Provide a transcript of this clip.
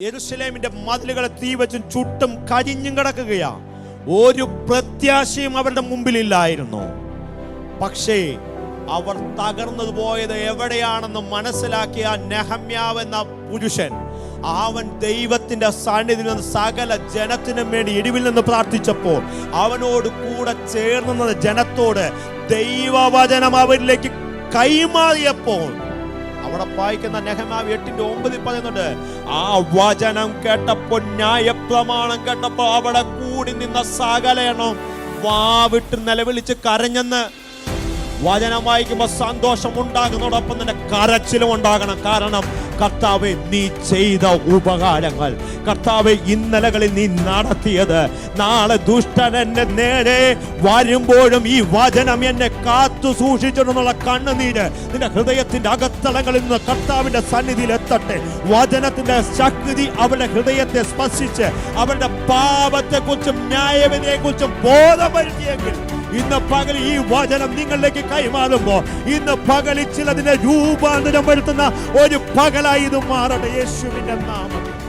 യെരുസലേമിന്റെ മതിലുകളെ തീ വെച്ചും ചുട്ടും കരിഞ്ഞും കിടക്കുകയാണ് ഒരു പ്രത്യാശയും അവരുടെ മുമ്പിലില്ലായിരുന്നു. പക്ഷേ അവർ തകർന്നു പോയത് എവിടെയാണെന്ന് മനസ്സിലാക്കിയ നെഹമ്യാവ് എന്ന പുരുഷൻ അവൻ ദൈവത്തിന്റെ സാന്നിധ്യത്തിൽ നിന്ന് സകല ജനത്തിനും വേണ്ടി ഇടിവിൽ നിന്ന് പ്രാർത്ഥിച്ചപ്പോൾ അവനോട് കൂടെ ചേർന്നത് ജനത്തോട് ദൈവവചനം അവരിലേക്ക് കൈമാറിയപ്പോൾ അവിടെ വായിക്കുന്ന നെഹമാവ് എട്ടിന്റെ ഒമ്പതിൽ പറയുന്നുണ്ട് ആ വചനം കേട്ടപ്പോ ന്യായ പ്രമാണം കേട്ടപ്പോ അവിടെ കൂടി നിന്ന സകലയണം വാവിട്ട് നിലവിളിച്ച് കരഞ്ഞെന്ന് വചനം വായിക്കുമ്പോൾ സന്തോഷം ഉണ്ടാകുന്നതോടൊപ്പം തന്നെ കരച്ചിലും ഉണ്ടാകണം. കാരണം കർത്താവെ നീ ചെയ്ത ഉപകാരങ്ങൾ. കർത്താവെ ഇന്നലകളിൽ നീ നടത്തിയത് നാളെ ദുഷ്ടൻ എന്നെ നേരെ വരുമ്പോഴും ഈ വചനം എന്നെ കാത്തു സൂക്ഷിച്ചിട്ടുള്ള കണ്ണുനീര് നിന്റെ ഹൃദയത്തിന്റെ അകത്തളങ്ങളിൽ നിന്ന് കർത്താവിന്റെ സന്നിധിയിൽ എത്തട്ടെ. വചനത്തിന്റെ ശക്തി അവരുടെ ഹൃദയത്തെ സ്പർശിച്ച് അവരുടെ പാപത്തെക്കുറിച്ചും ന്യായവിനെക്കുറിച്ചും ബോധം വരുത്തിയെങ്കിൽ ഇന്ന് പകൽ ഈ വചനം നിങ്ങളിലേക്ക് കൈമാറുമ്പോൾ ഇന്ന് പകൽ രൂപാന്തരം വരുത്തുന്ന ഒരു പകലായി ഇത് മാറട്ടെ. യേശുവിന്റെ നാമത്തിൽ.